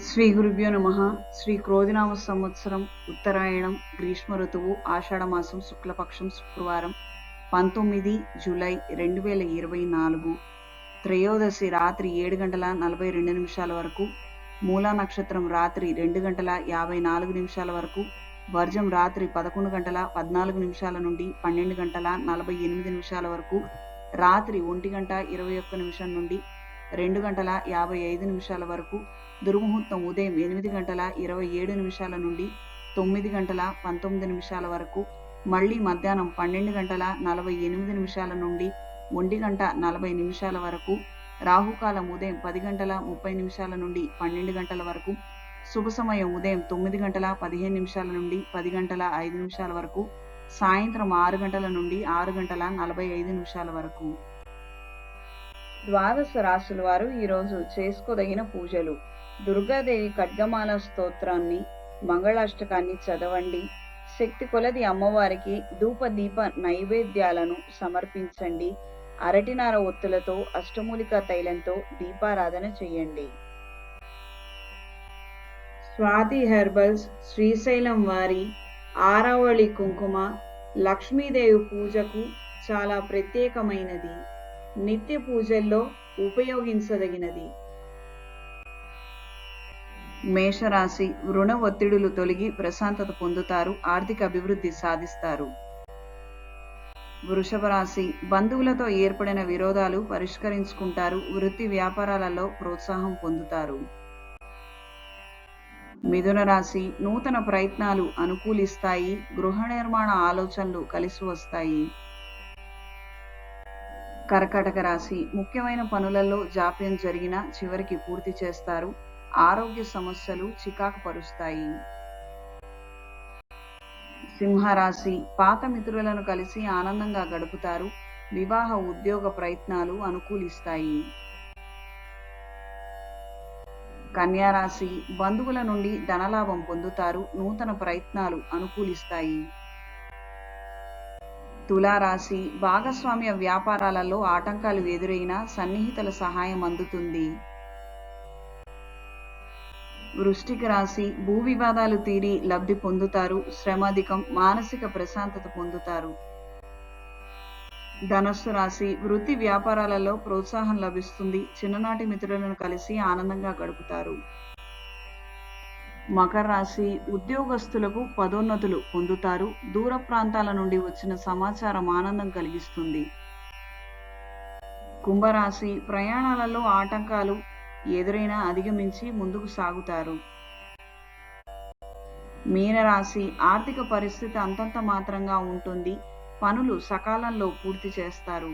శ్రీ గురుభ్యో నమ. శ్రీ క్రోధినామ సంవత్సరం ఉత్తరాయణం గ్రీష్మ ఋతువు ఆషాఢమాసం శుక్లపక్షం శుక్రవారం పంతొమ్మిది జూలై రెండు వేల ఇరవై నాలుగు త్రయోదశి రాత్రి ఏడు గంటల నలభై రెండు నిమిషాల వరకు మూలా నక్షత్రం రాత్రి రెండు గంటల యాభై నాలుగు నిమిషాల వరకు వర్జం రాత్రి పదకొండు గంటల పద్నాలుగు నిమిషాల నుండి పన్నెండు గంటల నలభై ఎనిమిది నిమిషాల వరకు రాత్రి ఒంటి గంట ఇరవై ఒక్క నిమిషం నుండి రెండు గంటల యాభై ఐదు నిమిషాల వరకు. దుర్ముహూర్తం ఉదయం ఎనిమిది గంటల ఇరవై ఏడు నిమిషాల నుండి తొమ్మిది గంటల పంతొమ్మిది నిమిషాల వరకు. మళ్ళీ మధ్యాహ్నం పన్నెండు గంటల నలభై ఎనిమిది నిమిషాల నుండి ఒంటి గంట నలభై నిమిషాల వరకు. రాహుకాలం ఉదయం పది గంటల ముప్పై నిమిషాల నుండి పన్నెండు గంటల వరకు. శుభ సమయం ఉదయం తొమ్మిది గంటల పదిహేను నిమిషాల నుండి పది గంటల ఐదు నిమిషాల వరకు. సాయంత్రం ఆరు గంటల నుండి ఆరు గంటల నలభై ఐదు నిమిషాల వరకు. ద్వాదశ రాశుల వారు ఈరోజు చేసుకోదగిన పూజలు. దుర్గాదేవి ఖడ్గమాల స్తోత్రాన్ని మంగళాష్టకాన్ని చదవండి. శక్తి కొలది అమ్మవారికి ధూప దీప నైవేద్యాలను సమర్పించండి. అరటినార ఒత్తులతో అష్టమూలిక తైలంతో దీపారాధన చేయండి. స్వాతి హెర్బల్స్ శ్రీశైలం వారి ఆరావళి కుంకుమ లక్ష్మీదేవి పూజకు చాలా ప్రత్యేకమైనది. నిత్య పూజల్లో ఉపయోగించదగినది. మేషరాశి రుణ ఒత్తిడులు తొలగి ప్రశాంతత పొందుతారు ఆర్థిక అభివృద్ధి సాధిస్తారు. వృషభ రాశి బంధువులతో ఏర్పడిన విరోధాలు పరిష్కరించుకుంటారు వృత్తి వ్యాపారాలలో ప్రోత్సాహం పొందుతారు. మిథున రాశి నూతన ప్రయత్నాలు అనుకూలిస్తాయి గృహ నిర్మాణ ఆలోచనలు కలిసి వస్తాయి. కర్కటక రాశి. ముఖ్యమైన పనులలో జాప్యం జరిగిన చివరికి పూర్తి చేస్తారు. ఆరోగ్య సమస్యలు చికాకు పరుస్తాయి సింహరాశి. పాత మిత్రులను కలిసి ఆనందంగా గడుపుతారు. వివాహ ఉద్యోగ ప్రయత్నాలు అనుకూలిస్తాయి. కన్యారాశి. బంధువుల నుండి ధనలాభం పొందుతారు. నూతన ప్రయత్నాలు అనుకూలిస్తాయి. తులారాశి భాగస్వామ్య వ్యాపారాలలో ఆటంకాలు ఎదురైనా సన్నిహితుల సహాయం అందుతుంది. వృష్టిక రాశి భూ వివాదాలు తీరి లబ్ధి పొందుతారు. శ్రమాధికం మానసిక ప్రశాంతత పొందుతారు. ధనస్సు రాశి వృత్తి వ్యాపారాలలో ప్రోత్సాహం లభిస్తుంది. చిన్ననాటి మిత్రులను కలిసి ఆనందంగా గడుపుతారు. మకర రాశి ఉద్యోగస్తులకు పదోన్నతులు పొందుతారు. దూర ప్రాంతాల నుండి వచ్చిన సమాచారం ఆనందం కలిగిస్తుంది. కుంభరాశి ప్రయాణాలలో ఆటంకాలు ఎదురైనా అధిగమించి ముందుకు సాగుతారు. మీనరాశి ఆర్థిక పరిస్థితి అంతంత మాత్రంగా ఉంటుంది. పనులు సకాలంలో పూర్తి చేస్తారు.